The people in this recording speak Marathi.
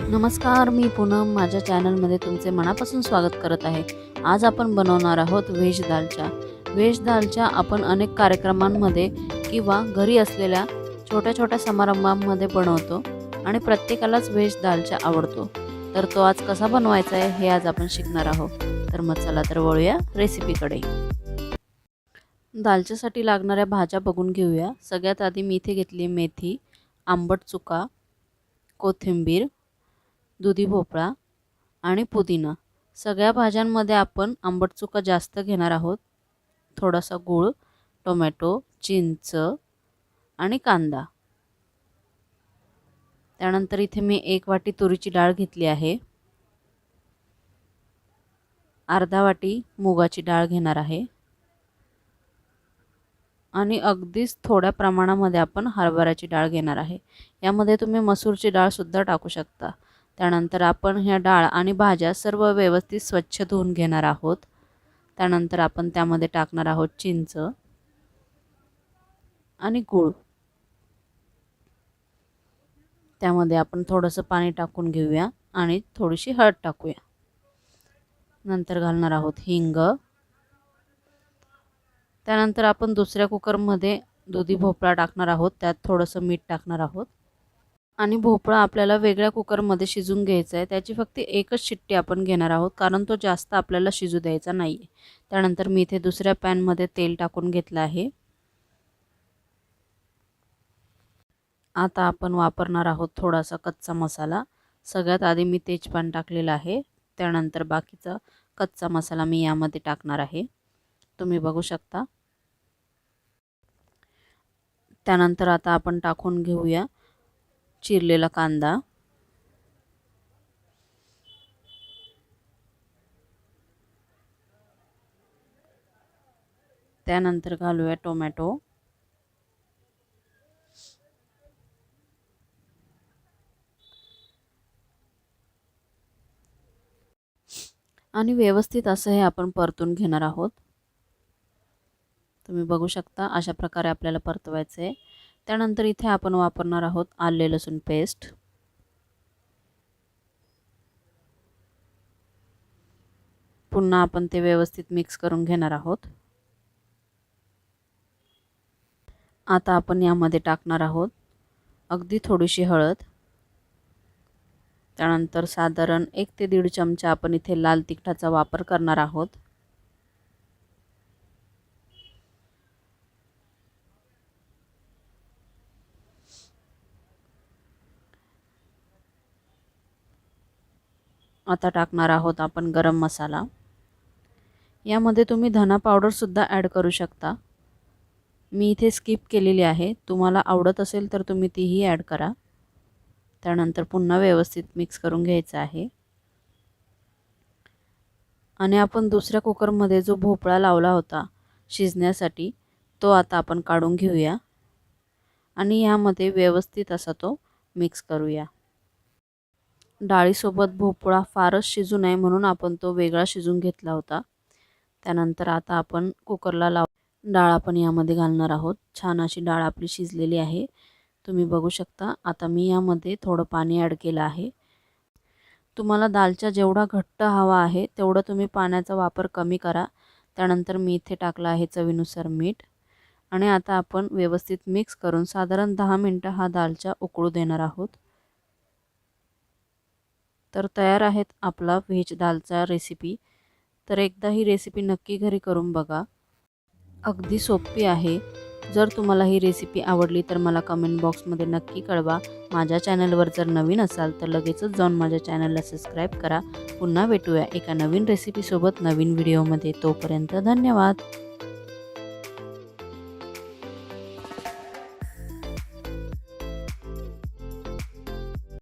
नमस्कार मी पूनम. माझ्या चॅनलमध्ये तुमचे मनापासून स्वागत करत आहे. आज आपण बनवणार आहोत व्हेज दालच्या व्हेज दालच्या आपण अनेक कार्यक्रमांमध्ये किंवा घरी असलेल्या छोट्या छोट्या समारंभांमध्ये बनवतो आणि प्रत्येकालाच व्हेज दालच्या आवडतो. तर तो आज कसा बनवायचा आहे हे आज आपण शिकणार आहोत. तर मग चला तर वळूया रेसिपीकडे. दालच्यासाठी लागणाऱ्या भाज्या बघून घेऊया. सगळ्यात आधी मी इथे घेतली मेथी आंबट चुका कोथिंबीर दुधी भोपळा आणि पुदिना. सगळ्या भाज्यांमध्ये आपण आंबट चुका जास्त घेणार आहोत. थोडासा गूळ टोमॅटो चिंच आणि कांदा. त्यानंतर इथे मी एक वाटी तुरीची डाळ घेतली आहे. अर्धा वाटी मुगाची डाळ घेणार आहे. आणि अगदीच थोड्या प्रमाणामध्ये आपण हरभऱ्याची डाळ घेणार आहे. यामध्ये तुम्ही मसूरची डाळसुद्धा टाकू शकता. त्यानंतर आपण ह्या डाळ आणि भाज्या सर्व व्यवस्थित स्वच्छ धुवून घेणार आहोत. त्यानंतर आपण त्यामध्ये टाकणार आहोत चिंच आणि गूळ. त्यामध्ये आपण थोडंसं पाणी टाकून घेऊया आणि थोडीशी हळद टाकूया. नंतर घालणार आहोत हिंग. त्यानंतर आपण दुसऱ्या कुकरमध्ये दुधी भोपळा टाकणार आहोत. त्यात थोडंसं मीठ टाकणार आहोत. आणि भोपळा आपल्याला वेगळ्या कुकरमध्ये शिजून घ्यायचा आहे. त्याची फक्त एकच शिट्टी आपण घेणार आहोत कारण तो जास्त आपल्याला शिजू द्यायचा नाही आहे त्यानंतर मी इथे दुसऱ्या पॅनमध्ये तेल टाकून घेतलं आहे. आता आपण वापरणार आहोत थोडासा कच्चा मसाला. सगळ्यात आधी मी तेजपान टाकलेलं आहे. त्यानंतर बाकीचा कच्चा मसाला मी यामध्ये टाकणार आहे. तुम्ही बघू शकता. त्यानंतर आता आपण टाकून घेऊया. चिरलेला कांदा. त्यानंतर घालूया टोमॅटो. आणि व्यवस्थित असं हे आपण परतून घेणार आहोत. तुम्ही बघू शकता अशा प्रकारे आपल्याला परतवायचं आहे त्यानंतर इथे आपण वापरणार आहोत आले लसूण पेस्ट. पुन्हा आपण ते व्यवस्थित मिक्स करून घेणार आहोत. आता आपण यामध्ये टाकणार आहोत अगदी थोडीशी हळद. त्यानंतर साधारण एक ते दीड चमचा आपण इथे लाल तिखटाचा वापर करणार आहोत. आता टाकणार आहोत आपण गरम मसाला. यामध्ये तुम्ही धना पावडरसुद्धा ॲड करू शकता. मी इथे स्किप केलेली आहे. तुम्हाला आवडत असेल तर तुम्ही तीही ॲड करा. त्यानंतर पुन्हा व्यवस्थित मिक्स करून घ्यायचं आहे. आणि आपण दुसऱ्या कुकरमध्ये जो भोपळा लावला होता शिजण्यासाठी तो आता आपण काढून घेऊया. आणि यामध्ये व्यवस्थित असा तो मिक्स करूया. डाळीसोबत भोपळा फारच शिजू नये म्हणून आपण तो वेगळा शिजून घेतला होता. त्यानंतर आता आपण कुकरला लाव डाळ आपण यामध्ये घालणार आहोत. छान अशी डाळ आपली शिजलेली आहे. तुम्ही बघू शकता आता मी यामध्ये थोडं पाणी ॲड केलं आहे. तुम्हाला दालच्या जेवढा घट्ट हवा आहे तेवढं तुम्ही पाण्याचा वापर कमी करा. त्यानंतर मी इथे टाकलं आहे चवीनुसार मीठ. आणि आता आपण व्यवस्थित मिक्स करून साधारण दहा मिनटं हा दालच्या उकळू देणार आहोत. तर तयार आहेत आपला व्हेज दालचा रेसिपी तर एकदा ही रेसिपी नक्की घरी करून बघा. अगदी सोपी आहे. जर तुम्हाला ही रेसिपी आवडली तर मला कमेंट बॉक्समध्ये नक्की कळवा. माझ्या चॅनलवर जर नवीन असाल तर लगेचच जाऊन माझ्या चॅनलला सबस्क्राईब करा. पुन्हा भेटूया एका नवीन रेसिपीसोबत नवीन व्हिडिओमध्ये तोपर्यंत धन्यवाद.